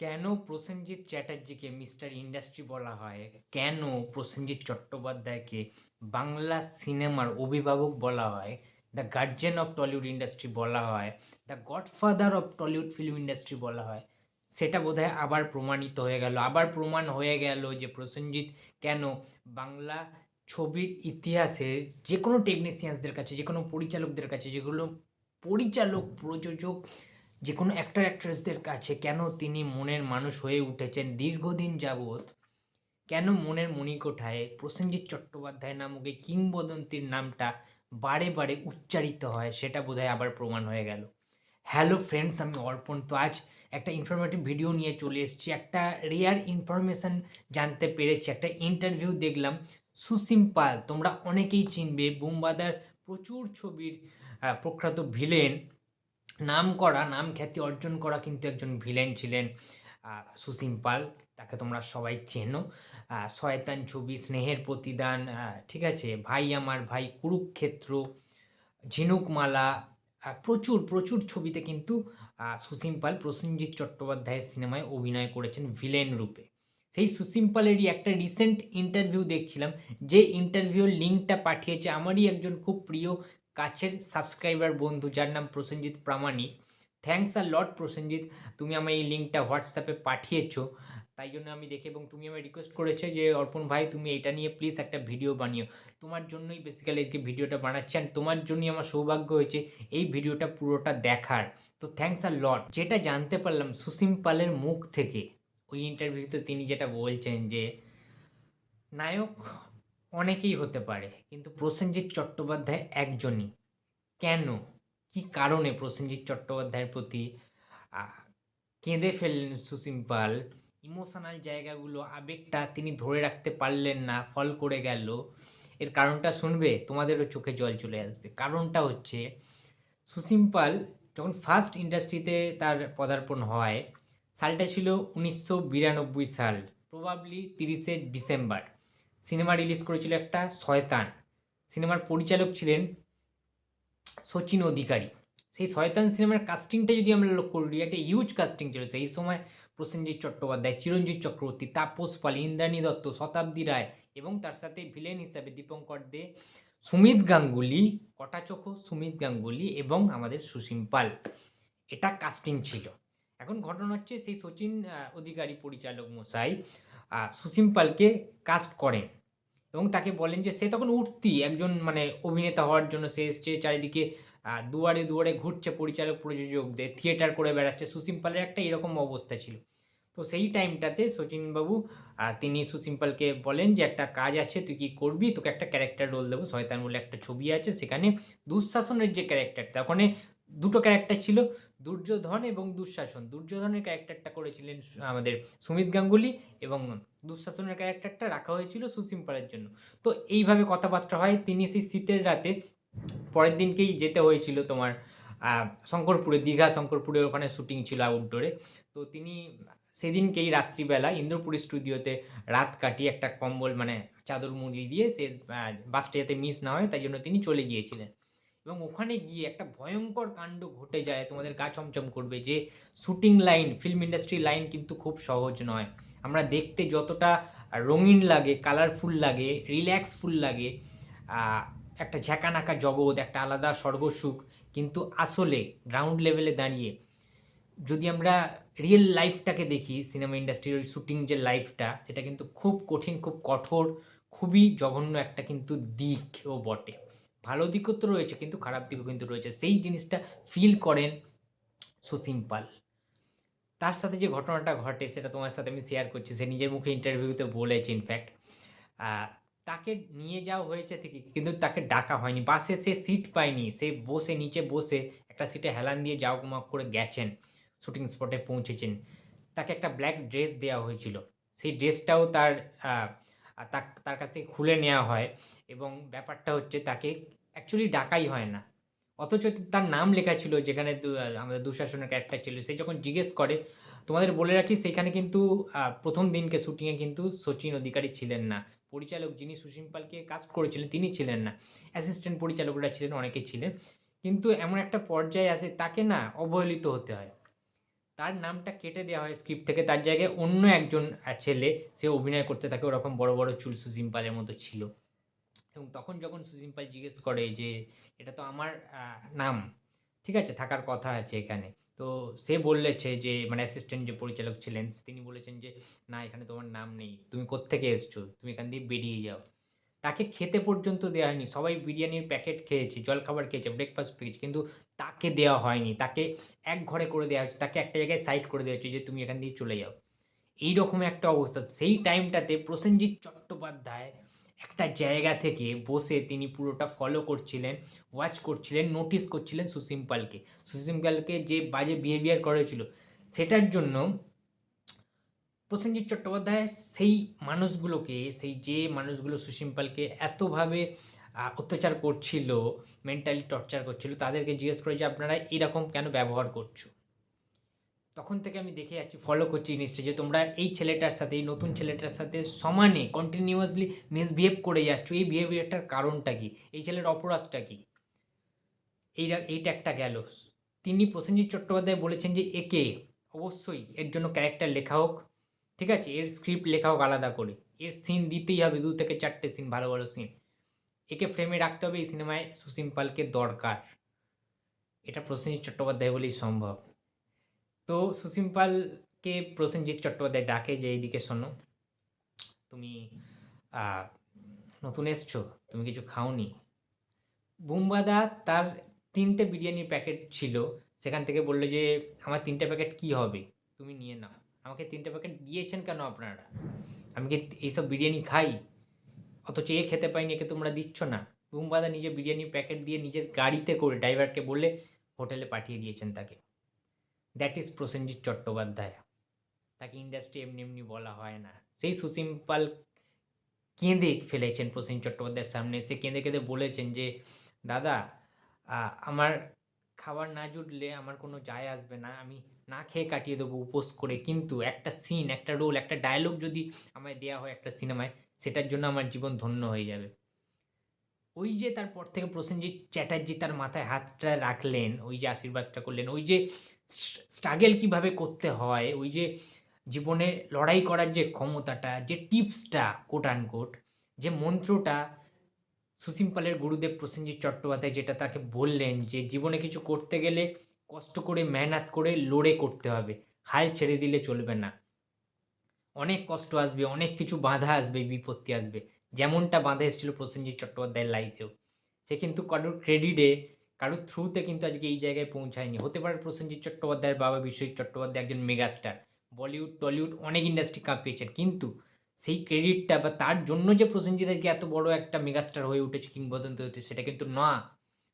কেন Prosenjit চ্যাটার্জিকে mister industry বলা হয়? কেন প্রসেনজিৎ চট্টোপাধ্যায়কে বাংলা সিনেমার অভিভাবক বলা হয়? The guardian of Tollywood industry বলা হয়? The godfather of Tollywood film industry বলা হয়? সেটা বোধহয় আবার প্রমাণিত হয়ে গেল। আবার প্রমাণ হয়ে গেল যে প্রসেনজিৎ কেন বাংলা ছবির ইতিহাসে যে কোনো টেকনিশিয়ানসদের কাছে যে কোনো পরিচালকদের কাছে, যেগুলো পরিচালক, প্রযোজক যে কোনো অ্যাক্টর অ্যাক্ট্রেসদের কাছে কেন তিনি মনের মানুষ হয়ে উঠেছেন দীর্ঘদিন যাবৎ? কেন মনের মণিকোঠায় প্রসেনজিৎ চট্টোপাধ্যায় নামক এই কিংবদন্তির নামটা বারে বারে উচ্চারিত হয় সেটা বোধহয় আবার প্রমাণ হয়ে গেল। হ্যালো ফ্রেন্ডস আমি অর্পণ। তো আজ একটা ইনফরমেটিভ ভিডিও নিয়ে চলে এসেছি। একটা রেয়ার ইনফরমেশন জানতে পেরেছি। একটা ইন্টারভিউ দেখলাম সুসিম পাল। তোমরা অনেকেই চিনবে। বুমবাদার প্রচুর ছবির প্রখ্যাত ভিলেন নাম করা, নাম খ্যাতি অর্জন করা কিন্তু একজন ভিলেন ছিলেন সুসিম পাল। তাকে তোমরা সবাই চেনো। শয়তান ছবি, স্নেহের প্রতিদান ঠিক আছে? ভাই আমার ভাই, কুরুক্ষেত্র, ঝিনুকমালা প্রচুর প্রচুর ছবিতে কিন্তু সুসিম পাল প্রসেনজিৎ চট্টোপাধ্যায়ের সিনেমায় অভিনয় করেছেন ভিলেন রূপে। সেই সুসিম পালেরই একটা রিসেন্ট ইন্টারভিউ দেখছিলাম। যে ইন্টারভিউর লিঙ্কটা পাঠিয়েছে, আমারই একজন খুব প্রিয় কাছের সাবস্ক্রাইবার বন্ধু যার নাম Prosenjit Pramanik. Thanks a lot Prosenjit, তুমি আমার এই লিঙ্কটা হোয়াটসঅ্যাপে পাঠিয়েছো। তাই জন্য আমি দেখে এবং তুমি আমায় রিকোয়েস্ট করেছ যে, অর্পণ ভাই, তুমি এটা নিয়ে প্লিজ একটা ভিডিও বানিও। তোমার জন্যই বেসিক্যালি আজকে ভিডিওটা বানাচ্ছি আর তোমার জন্যই আমার সৌভাগ্য হয়েছে এই ভিডিওটা পুরোটা দেখার। তো থ্যাঙ্কস আর লট যেটা জানতে পারলাম সুসিম পালের মুখ থেকে, ওই ইন্টারভিউতে তিনি যেটা বলছেন যে, নায়ক অনেকেই হতে পারে, কিন্তু প্রসেনজিৎ চট্টোপাধ্যায় একজনই। কেন? কি কারণে প্রসেনজিৎ চট্টোপাধ্যায়ের প্রতি কেঁদে ফেললেন সুসিম পাল? ইমোশনাল জায়গাগুলো, আবেগটা তিনি ধরে রাখতে পারলেন না, ফল করে গেল। এর কারণটা শুনবে? তোমাদেরও চোখে জল চলে আসবে। কারণটা হচ্ছে সুসিম পাল যখন ফার্স্ট ইন্ডাস্ট্রিতে তার পদার্পণ হয়, সালটা ছিল উনিশশো বিরানব্বই সাল প্রবাবলি তিরিশে ডিসেম্বর। সিনেমা রিলিজ করেছিল একটা শয়তান। সিনেমার পরিচালক ছিলেন সচিন অধিকারী। সেই শয়তান সিনেমার কাস্টিংটা যদি আমরা লক্ষ্য করি, একটা হিউজ কাস্টিং ছিল। সেই সময় প্রসেনজিৎ চট্টোপাধ্যায়, চিরঞ্জিত চক্রবর্তী, তাপস পাল, ইন্দ্রাণী দত্ত, শতাব্দী রায় এবং তার সাথে ভিলেন হিসাবে দীপঙ্কর দে, সুমিত গাঙ্গুলি কটাচোখ সুমিত গাঙ্গুলি এবং আমাদের সুসীম পাল। এটা কাস্টিং ছিল। এখন ঘটনা হচ্ছে, সেই সচিন অধিকারী পরিচালক মশাই সুসিম পালকে কাস্ট করেন। এবং তাকে বলেন যে সে তখন উঠতি একজন মানে অভিনেতা হওয়ার জন্য। সে এসছে চারিদিকে দুয়ারে দুয়ারে ঘুরছে পরিচালক প্রযোজকদের থিয়েটার করে বেড়াচ্ছে। সুসিম পালের একটা এরকম অবস্থা ছিল। তো সেই টাইমটাতে সচিনবাবু আহ, তিনি সুসিম্পলকে বলেন যে একটা কাজ আছে তুই কি করবি? তোকে একটা ক্যারেক্টার রোল দেবো। শয়তান বলে একটা ছবি আছে সেখানে দুঃশাসনের যে ক্যারেক্টারটা ওখানে দুটো ক্যারেক্টার ছিল। দুর্যোধন এবং দুঃশাসন। দুর্যোধনের ক্যারেক্টারটা করেছিলেন আমাদের সুমিত গাঙ্গুলি এবং দুঃশাসনের ক্যারেক্টারটা রাখা হয়েছিল সুসিম্পলের জন্য। তো এইভাবে কথাবার্তা হয়। তিনি সেই শীতের রাতে পরের দিনকেই যেতে হয়েছিল তোমার শঙ্করপুরে, দীঘা শঙ্করপুরে ওখানে শুটিং ছিল আউটডোরে তো তিনি সেদিনকেই রাত্রিবেলা ইন্দ্রপুরী স্টুডিওতে রাত কাটিয়ে একটা কম্বল মানে চাদর মুড়ি দিয়ে সে বাসটা যাতে মিস না হয়, তাই জন্য তিনি চলে গিয়েছিলেন। এবং ওখানে গিয়ে একটা ভয়ঙ্কর কাণ্ড ঘটে যায়, তোমাদের গা চমচম করবে যে shooting line film industry line কিন্তু খুব সহজ নয়। আমরা দেখতে যতটা রঙিন লাগে কালারফুল লাগে রিল্যাক্সফুল লাগে একটা ঝাঁকানাকা জগৎ, একটা আলাদা স্বর্গসুখ, কিন্তু আসলে গ্রাউন্ড লেভেলে দাঁড়িয়ে যদি আমরা রিয়েল লাইফটাকে দেখি সিনেমা ইন্ডাস্ট্রির ওই শুটিং যে লাইফটা সেটা কিন্তু খুব কঠিন, খুব কঠোর, খুবই জঘন্য একটা কিন্তু দিকও বটে। ভালো দিকও তো রয়েছে, কিন্তু খারাপ দিকও কিন্তু রয়েছে। সেই জিনিসটা ফিল করেন সুসিম পাল। তার সাথে যে ঘটনাটা ঘটে, সেটা তোমার সাথে আমি শেয়ার করছি। সে নিজের মুখে ইন্টারভিউতে বলেছে ইনফ্যাক্ট তাকে নিয়ে যাওয়া হয়েছে ঠিকই, কিন্তু তাকে ডাকা হয়নি। বাসে সে সিট পায়নি। সে বসে, নিচে বসে একটা সিটে হেলান দিয়ে যাও মাপ করে গেছেন শুটিং স্পটে পৌঁছেছেন। তাকে একটা ব্ল্যাক ড্রেস দেওয়া হয়েছিল। সেই ড্রেসটাও তার তাক- তার কাছ থেকে খুলে নেওয়া হয় এবং ব্যাপারটা হচ্ছে তাকে অ্যাকচুয়ালি ডাকাই হয় না। অথচ তার নাম লেখা ছিল যেখানে আমাদের দুঃশাসনের ক্যারেক্টার ছিল, সে যখন জিজ্ঞেস করে, তোমাদের বলে রাখি সেখানে কিন্তু প্রথম দিনকে শুটিংয়ে কিন্তু সচিন অধিকারী ছিলেন না। পরিচালক যিনি সুসিম পালকে কাজ করেছিলেন, তিনি ছিলেন না। অ্যাসিস্ট্যান্ট পরিচালকরা ছিলেন, অনেকে ছিলেন। কিন্তু এমন একটা পর্যায়ে আসে, তাকে না অবহেলিত হতে হয়। তার নামটা কেটে দেওয়া হয় স্ক্রিপ্ট থেকে তার জায়গায় অন্য একজন ছেলে সে অভিনয় করতে থাকে ওরকম বড়, বড় চুল সুসিম্পালের মতো ছিল। এবং তখন যখন সুসিম্পাল জিজ্ঞেস করে যে, "এটা তো আমার নাম, ঠিক আছে? থাকার কথা আছে এখানে।" তো সে বলেছে যে মানে অ্যাসিস্ট্যান্ট যে পরিচালক ছিলেন তিনি বলেছেন যে, "না এখানে তোমার নাম নেই। তুমি কোত্থেকে এসছো? তুমি এখান দিয়ে বেরিয়ে যাও।" তাকে খেতে পর্যন্ত দেওয়া হয়নি। সবাই বিরিয়ানির প্যাকেট খেয়েছে, জলখাবার খেয়েছে, ব্রেকফাস্ট পেয়েছে। কিন্তু তাকে দেওয়া হয়নি। তাকে এক ঘরে করে দেওয়া হয়েছে। তাকে একটা জায়গায় সাইড করে দেওয়া হয়েছে যে, "তুমি এখান দিয়ে চলে যাও।" এইরকম একটা অবস্থা। সেই টাইমটাতে প্রসেনজিৎ চট্টোপাধ্যায় একটা জায়গা থেকে বসে তিনি পুরোটা ফলো করছিলেন, ওয়াচ করছিলেন, নোটিস করছিলেন সুসিম্পালকে। সুসিম্পালকে যে বাজে বিহেভিয়ার করেছিল, সেটার জন্য প্রসেনজিৎ চট্টোপাধ্যায় সেই মানুষগুলোকে, সেই যে মানুষগুলো সুসিম্পালকে এতভাবে অত্যাচার করছিল, মেন্টালি টর্চার করছিল, তাদেরকে জিজ্ঞেস করে যে, "আপনারা এরকম কেন ব্যবহার করছ?" তখন থেকে আমি দেখে যাচ্ছি, ফলো করছি জিনিসটা যে তোমরা এই ছেলেটার সাথে, এই নতুন ছেলেটার সাথে সমানে কন্টিনিউয়াসলি মিসবিহেভ করে যাচ্ছ। এই বিহেভিয়ারটার কারণটা কি? এই ছেলের অপরাধটা কি? এইরা এইটা একটা গেল। তিনি প্রসেনজিৎ চট্টোপাধ্যায় বলেছেন যে, "একে অবশ্যই এর জন্য ক্যারেক্টার লেখা হোক। ঠিক আছে? এর স্ক্রিপ্ট লেখা হোক আলাদা করে। এর সিন দিতেই হবে দু থেকে চারটে সিন ভালো, ভালো সিন। একে ফ্রেমে রাখতে হবে এই সিনেমায় সুসিম্পালকে দরকার।" এটা প্রসেনজিৎ চট্টোপাধ্যায় বলেই সম্ভব। তো সুসিম্পালকে প্রসেনজিৎ চট্টোপাধ্যায় ডাকে যে, "এইদিকে শোনো। তুমি নতুন এসছো, তুমি কিছু খাওনি?" বুম্বাদা তার তিনটে বিরিয়ানির প্যাকেট ছিল। সেখান থেকে বলল যে, "আমার তিনটে প্যাকেট কি হবে? তুমি নিয়ে নাও। আমাকে তিনটে প্যাকেট দিয়েছেন কেন আপনারা? আমি কি এইসব বিরিয়ানি খাই? অথচ এ খেতে পাইনি একে তোমরা দিচ্ছ না।" বুম্বাদা নিজে বিরিয়ানির প্যাকেট দিয়ে নিজের গাড়িতে করে ড্রাইভারকে বলে হোটেলে পাঠিয়ে দিয়েছেন তাকে। That is Prosenjit Chattopadhyay. তাকে ইন্ডাস্ট্রি এমনি, এমনি বলা হয় না। সেই সুসিম্পাল কেঁদে ফেলেছেন প্রসেনজিৎ চট্টোপাধ্যায়ের সামনে। সে কেঁদে, কেঁদে বলেছেন যে, "দাদা আমার খাবার না জুটলে আমার কোনো যায় আসবে না। আমি না খেয়ে কাটিয়ে দেবো উপোস করে। কিন্তু একটা সিন, একটা রোল, একটা ডায়লগ যদি আমায় দেয়া হয় একটা সিনেমায়, সেটার জন্য আমার জীবন ধন্য হয়ে যাবে।" ওই যে তারপর থেকে প্রসেনজিৎ চ্যাটার্জি তার মাথায় হাতটা রাখলেন, ওই যে আশীর্বাদটা করলেন, ওই যে স্ট্রাগেল স্ট্রাগল কীভাবে করতে হয়, ওই যে জীবনে লড়াই করার যে ক্ষমতাটা, যে টিপসটা কোট আনকোট, যে মন্ত্রটা সুসিম্পালের গুরুদেব প্রসেনজিৎ চট্টোপাধ্যায় যেটা তাকে বললেন যে, "জীবনে কিছু করতে গেলে কষ্ট করে, মেহনত করে, লড়ে করতে হবে। হাল ছেড়ে দিলে চলবে না। অনেক কষ্ট আসবে, অনেক কিছু বাধা আসবে, বিপত্তি আসবে।" যেমনটা বাধা এসেছিল প্রসেনজিৎ চট্টোপাধ্যায়ের লাইফেও। সে কিন্তু কারোর ক্রেডিটে, কারোর থ্রুতে কিন্তু আজকে এই জায়গায় পৌঁছায়নি। হতে পারে প্রসেনজিৎ চট্টোপাধ্যায়ের বাবা বিশ্বজিৎ চট্টোপাধ্যায় একজন মেগাস্টার। বলিউড, টলিউড অনেক ইন্ডাস্ট্রি কাঁপিয়েছেন। কিন্তু সেই ক্রেডিটটা বা তার জন্য যে প্রসেনজিৎ আজকে এত বড় একটা মেগাস্টার হয়ে উঠেছে, কিংবদন্তি হয়েছে সেটা কিন্তু না।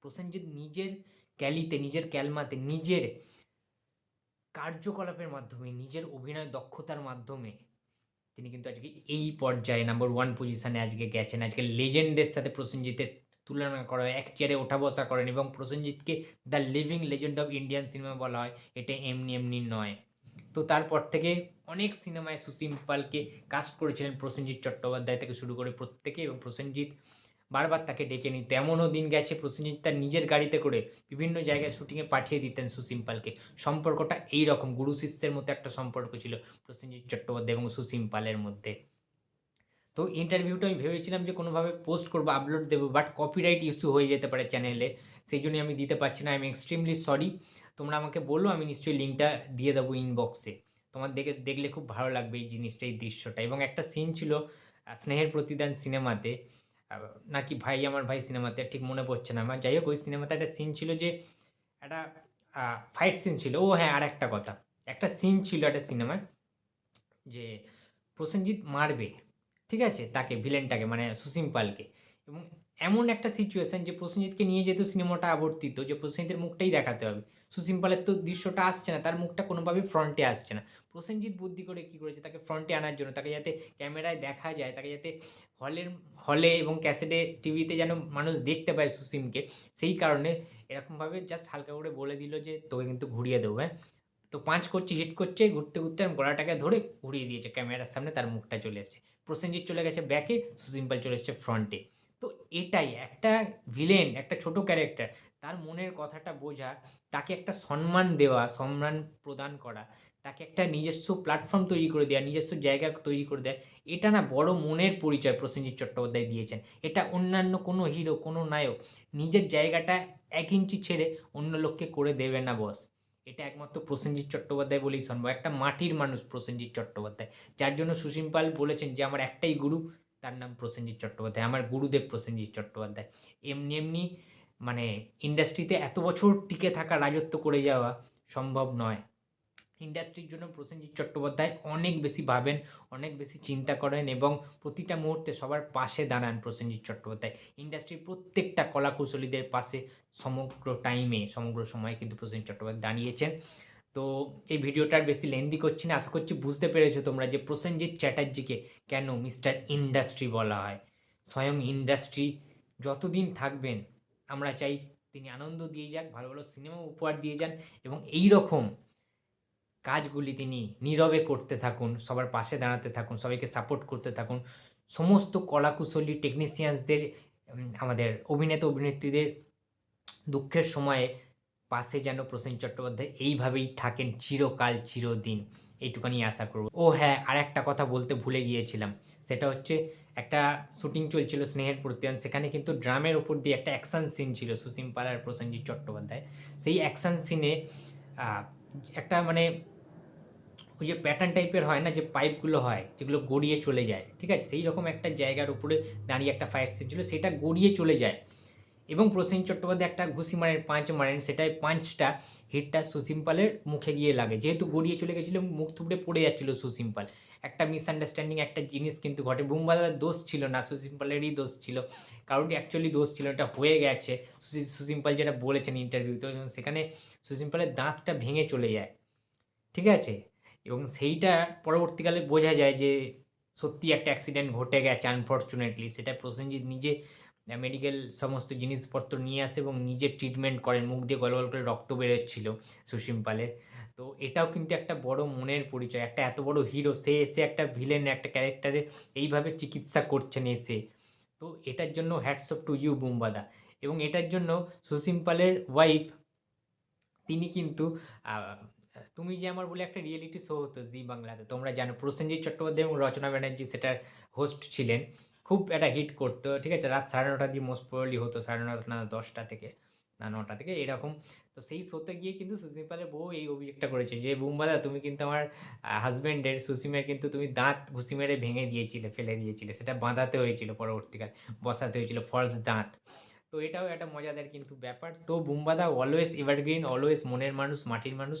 প্রসেনজিৎ নিজের ক্যালিতে, নিজের ক্যালমাতে, নিজের কার্যকলাপের মাধ্যমে, নিজের অভিনয় দক্ষতার মাধ্যমে তিনি কিন্তু আজকে এই পর্যায়ে নাম্বার ওয়ান পজিশনে আজকে গেছেন। আজকে লেজেন্ডদের সাথে প্রসেনজিতের তুলনা করা হয়। এক চেয়ারে ওঠা-বসা করেন এবং প্রসেনজিৎকে the living legend of Indian cinema বলা হয়। এটা এমনি, এমনি নয়। তো তারপর থেকে অনেক সিনেমায় সুসিম্পালকে কাজ করেছিলেন প্রসেনজিৎ চট্টোপাধ্যায় থেকে শুরু করে প্রত্যেকে এবং প্রসেনজিৎ বারবার তাকে ডেকে নিত। এমনও দিন গেছে প্রসেনজিৎ তার নিজের গাড়িতে করে বিভিন্ন জায়গায় শুটিংয়ে পাঠিয়ে দিতেন সুসিম্পালকে। সম্পর্কটা এইরকম গুরু শিষ্যের মতো একটা সম্পর্ক ছিল প্রসেনজিৎ চট্টোপাধ্যায় এবং সুসিম্পালের মধ্যে। তো ইন্টারভিউটা আমি ভেবেছিলাম যে কোনোভাবে পোস্ট করব আপলোড দেবো বাট কপিরাইট ইস্যু হয়ে যেতে পারে চ্যানেলে। সেইজন্যই আমি দিতে পারছি না। I am extremely sorry. তোমরা আমাকে বলো আমি নিশ্চয়ই লিঙ্কটা দিয়ে দেবো ইনবক্সে। তোমার দেখে দেখলে খুব ভালো লাগবে এই জিনিসটা, এই দৃশ্যটা। এবং একটা সিন ছিল 'স্নেহের প্রতিদান' সিনেমাতে নাকি 'ভাই আমার ভাই' সিনেমাতে ঠিক মনে পড়ছে না আমার। যাই হোক ওই সিনেমাতে একটা সিন ছিল যে একটা ফাইট সিন ছিল। ও হ্যাঁ, আর একটা কথা। একটা সিন ছিল একটা সিনেমায় যে প্রসেনজিৎ মারবে। ঠিক আছে? তাকে ভিলেনটাকে মানে সুসিম্পালকে। এবং এমন একটা সিচুয়েশন যে প্রসেনজিৎকে নিয়ে যেহেতু সিনেমাটা আবর্তিত যে প্রসেনজিতের মুখটাই দেখাতে হবে। সুসিম্পালের তো দৃশ্যটা আসছে না। তার মুখটা কোনোভাবেই ফ্রন্টে আসছে না। প্রসেনজিৎ বুদ্ধি করে কি করেছে তাকে ফ্রন্টে আনার জন্য, তাকে যাতে ক্যামেরায় দেখা যায়, তাকে যাতে হলের হলে এবং ক্যাসেটে, টিভিতে যেন মানুষ দেখতে পায় সুসিমকে, সেই কারণে এরকমভাবে জাস্ট হালকা করে বলে দিল যে, "তোকে কিন্তু ঘুরিয়ে দেবো, হ্যাঁ?" তো পাঁচ করছে, হিট করছে, ঘুরতে, ঘুরতে গলাটাকে ধরে ঘুরিয়ে দিয়েছে ক্যামেরার সামনে তার মুখটা চলে এসছে। প্রসেনজিৎ চলে গেছে ব্যাকে, সুসিম্পাল চলে এসছে ফ্রন্টে। তো এটাই একটা ভিলেন একটা ছোট ক্যারেক্টার তার মনের কথাটা বোঝা, তাকে একটা সম্মান দেওয়া, সম্মান প্রদান করা, তাকে একটা নিজস্ব প্ল্যাটফর্ম তৈরি করে দেওয়া নিজস্ব জায়গা তৈরি করে দেয়, এটা না বড় মনের পরিচয় প্রসেনজিৎ চট্টোপাধ্যায় দিয়েছেন। এটা অন্যান্য কোনো হিরো কোনো নায়ক নিজের জায়গাটা এক ইঞ্চি ছেড়ে অন্য লোককে করে দেবে না বস এটা একমাত্র প্রসেনজিৎ চট্টোপাধ্যায় বলেই সম্ভব। একটা মাটির মানুষ প্রসেনজিৎ চট্টোপাধ্যায়। যার জন্য সুসীম পাল বলেছেন যে, আমার একটাই গুরু তার নাম প্রসেনজিৎ চট্টোপাধ্যায়, আমার গুরুদেব প্রসেনজিৎ চট্টোপাধ্যায়। এমনি এমনি মানে ইন্ডাস্ট্রিতে এত বছর টিকে থাকা রাজত্ব করে যাওয়া সম্ভব নয়। ইন্ডাস্ট্রির জন্য প্রসেনজিৎ চট্টোপাধ্যায় অনেক বেশি ভাবেন, অনেক বেশি চিন্তা করেন এবং প্রতিটা মুহূর্তে সবার পাশে দাঁড়ান প্রসেনজিৎ চট্টোপাধ্যায়। ইন্ডাস্ট্রির প্রত্যেকটা কলাকুশলীদের পাশে সমগ্র টাইমে সমগ্র সময়ে কিন্তু প্রসেনজিৎ চট্টোপাধ্যায় দাঁড়িয়েছেন। তো এই ভিডিওটার বেশি লেন্দি করছি না। আশা করছি বুঝতে পেরেছ তোমরা যে প্রসেনজিৎ চ্যাটার্জিকে কেন মিস্টার ইন্ডাস্ট্রি বলা হয়? স্বয়ং ইন্ডাস্ট্রি যতদিন থাকবেন, আমরা চাই তিনি আনন্দ দিয়ে যাক, ভালো ভালো সিনেমা উপহার দিয়ে যান এবং এই রকম কাজগুলি তিনি নীরবে করতে থাকুন, সবার পাশে দাঁড়াতে থাকুন, সবাইকে সাপোর্ট করতে থাকুন। সমস্ত কলাকুশলী টেকনিশিয়ানসদের আমাদের অভিনেতা অভিনেত্রীদের দুঃখের সময়ে পাশে যেন প্রসেন চট্টোপাধ্যায় এইভাবেই থাকেন চিরকাল, চিরদিন। এইটুখানি আশা করব। ও হ্যাঁ আর একটা কথা বলতে ভুলে গিয়েছিলাম। সেটা হচ্ছে একটা শুটিং চলছিল স্নেহের প্রতিয়ান সেখানে কিন্তু ড্রামের উপর দিয়ে একটা অ্যাকশান সিন ছিল সুসীম পাল আর প্রসেনজিৎ চট্টোপাধ্যায়। সেই অ্যাকশান সিনে একটা মানে ওই যে প্যাটার্ন টাইপের হয় না যে পাইপগুলো হয়, যেগুলো গড়িয়ে চলে যায়। ঠিক আছে? সেই রকম একটা জায়গার উপরে দাঁড়িয়ে একটা ফায়ার সিন ছিল, সেটা গড়িয়ে চলে যায়। এবং প্রসেন চট্টোপাধ্যায় একটা ঘুষি মারেন, পাঁচ মারেন, সেটাই পাঁচটা হিটটা সুসিম্পালের মুখে গিয়ে লাগে। যেহেতু গড়িয়ে চলে গেছিল মুখ থুবড়ে পড়ে যাচ্ছিল সুসিম্পাল একটা মিসআন্ডারস্ট্যান্ডিং একটা জিনিস কিন্তু ঘটে। বুমবাদার দোষ ছিল না সুসিম্পালেরই দোষ ছিল। কারোরই অ্যাকচুয়ালি দোষ ছিল এটা হয়ে গেছে। সুসিম্পাল যেটা বলেছেন ইন্টারভিউতে সেখানে সুসিম্পালের দাঁতটা ভেঙে চলে যায়। ঠিক আছে? এবং সেইটা পরবর্তীকালে বোঝা যায় যে সত্যি একটা অ্যাক্সিডেন্ট ঘটে গেছে আনফর্চুনেটলি সেটা প্রসেনজিৎ নিজে মেডিকেল সমস্ত জিনিসপত্র নিয়ে আসে এবং নিজে ট্রিটমেন্ট করেন। মুখ দিয়ে গল করে রক্ত বেরোচ্ছিল সুসীম পালের। তো এটাও কিন্তু একটা বড় মনের পরিচয়, একটা এত বড় হিরো সে এসে একটা ভিলেন একটা ক্যারেক্টারে এইভাবে চিকিৎসা করছেন এসে। তো এটার জন্য হ্যাটসঅপ টু ইউ বুম্বাদা। এবং এটার জন্য সুসীম পালের ওয়াইফ তিনি কিন্তু তুমি যে আমার বলে একটা রিয়েলিটি শো হতো জি বাংলাতে, তোমরা জানো, প্রসেনজিৎ চট্টোপাধ্যায় এবং রচনা ব্যানার্জি সেটার হোস্ট ছিলেন। খুব একটা হিট করতো। ঠিক আছে? রাত সাড়ে নটা দিয়ে মোস্ট প্রবলি হতো, সাড়ে নটা না দশটা থেকে, না নটা থেকে, এরকম। তো সেই শোতে গিয়ে কিন্তু সুসিম পালের বউ এই অভিযোগটা করেছে যে, বুম্বাদা, তুমি কিন্তু আমার হাজব্যান্ডের সুসিমের কিন্তু তুমি দাঁত ঘুষি মেরে ভেঙে দিয়েছিলে, ফেলে দিয়েছিলে। সেটা বাঁধাতে হয়েছিল পরবর্তীকাল, বসাতে হয়েছিল ফলস দাঁত। তো এটাও একটা মজাদার কিন্তু ব্যাপার। তো বুম্বাদা অলওয়েজ এভারগ্রিন অলওয়েজ মনের মানুষ, মাটির মানুষ।